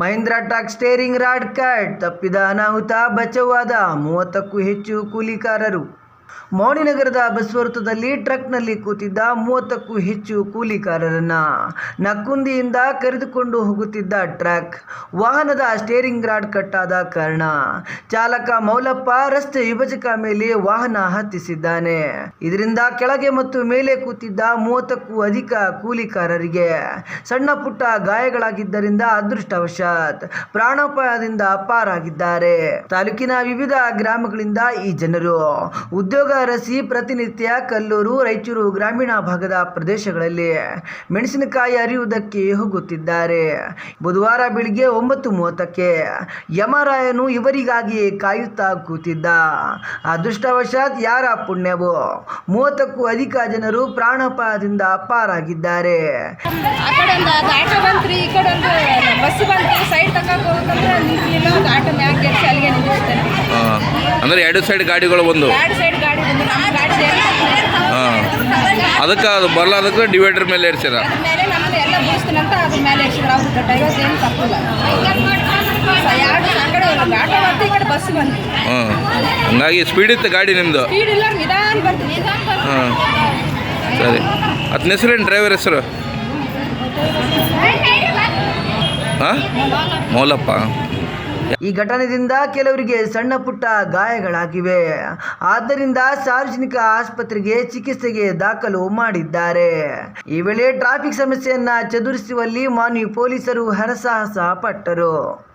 ಮಹೀಂದ್ರ ಟಾಕ್ steering rod cut ತಪ್ಪಿದ ಅನಾಹುತ ಬಚಾವಾದ ಮೂವತ್ತಕ್ಕೂ ಹೆಚ್ಚು ಕೂಲಿಕಾರರು. ಮೌಣಿನಗರದ ಬಸ್ ಟ್ರಕ್ನಲ್ಲಿ ಕೂತಿದ್ದ ಮೂವತ್ತಕ್ಕೂ ಹೆಚ್ಚು ಕೂಲಿಕಾರರನ್ನ ನಕ್ಕುಂದಿಯಿಂದ ಕರೆದುಕೊಂಡು ಹೋಗುತ್ತಿದ್ದ ಟ್ರಕ್ ವಾಹನದ ಸ್ಟೇರಿಂಗ್ ರಾಡ್ ಕಟ್ಟಾದ ಕಾರಣ ಚಾಲಕ ಮೌಲಪ್ಪ ರಸ್ತೆ ವಿಭಜಕ ಮೇಲೆ ವಾಹನ ಹತ್ತಿಸಿದ್ದಾನೆ. ಇದರಿಂದ ಕೆಳಗೆ ಮತ್ತು ಮೇಲೆ ಕೂತಿದ್ದ ಮೂವತ್ತಕ್ಕೂ ಅಧಿಕ ಕೂಲಿಕಾರರಿಗೆ ಸಣ್ಣ ಪುಟ್ಟ ಗಾಯಗಳಾಗಿದ್ದರಿಂದ ಅದೃಷ್ಟವಶಾತ್ ಪ್ರಾಣಾಪಾಯದಿಂದ ಪಾರಾಗಿದ್ದಾರೆ ತಾಲೂಕಿನ ವಿವಿಧ ಗ್ರಾಮಗಳಿಂದ ಈ ಜನರು ಉದ್ಯೋಗ ಅರಸಿ ಪ್ರತಿನಿತ್ಯ ಕಲ್ಲೂರು ರಾಯಚೂರು ಗ್ರಾಮೀಣ ಭಾಗದ ಪ್ರದೇಶಗಳಲ್ಲಿ ಮೆಣಸಿನಕಾಯಿ ಅರಿಯುವುದಕ್ಕೆ ಹೋಗುತ್ತಿದ್ದಾರೆ. ಬುಧವಾರ ಬೆಳಿಗ್ಗೆ ಒಂಬತ್ತು ಮೂವತ್ತಕ್ಕೆ ಯಮರಾಯನು ಇವರಿಗಾಗಿ ಕಾಯುತ್ತಾ ಕೂತಿದ್ದ. ಅದೃಷ್ಟವಶಾತ್ ಯಾರ ಪುಣ್ಯವೋ? ಮೂವತ್ತಕ್ಕೂ ಅಧಿಕ ಜನರು ಪ್ರಾಣಪಾಯದಿಂದ ಪಾರಾಗಿದ್ದಾರೆ. ಅಂದ್ರೆ ಎರಡು ಸೈಡ್ ಗಾಡಿಗಳು ಒಂದು. ಎರಡು ಹಾಂ. ಅದಕ್ಕೆ ಅದು ಬರ್ಲಾದಕ್ಕೆ ಡಿವೈಡರ್ ಮೇಲೆ ಬಂತು. ಹಾಂ. ಹಂಗಾಗಿ ಸ್ಪೀಡ್ ಇತ್ತು ಗಾಡಿ ನಿಮ್ಮದು ಹಾಂ. ಸರಿ. ಅದನ್ನ ಹೆಸರೇನು ಡ್ರೈವರ್ ಹೆಸರು? ಹಾಂ? ಮೌಲಪ್ಪ. ಈ ಘಟನೆಯಿಂದ ಕೆಲವರಿಗೆ ಸಣ್ಣ ಪುಟ್ಟ ಗಾಯಗಳಾಗಿವೆ. ಆದ್ದರಿಂದ ಸಾರ್ವಜನಿಕ ಆಸ್ಪತ್ರೆಗೆ ಚಿಕಿತ್ಸೆಗೆ ದಾಖಲು ಮಾಡಿದ್ದಾರೆ. ಈ ವೇಳೆ ಟ್ರಾಫಿಕ್ ಸಮಸ್ಯೆಯನ್ನ ಚದುರಿಸುವಲ್ಲಿ ಮಾನ್ವಿ ಪೊಲೀಸರು ಹರಸಾಹಸ ಪಟ್ಟರು.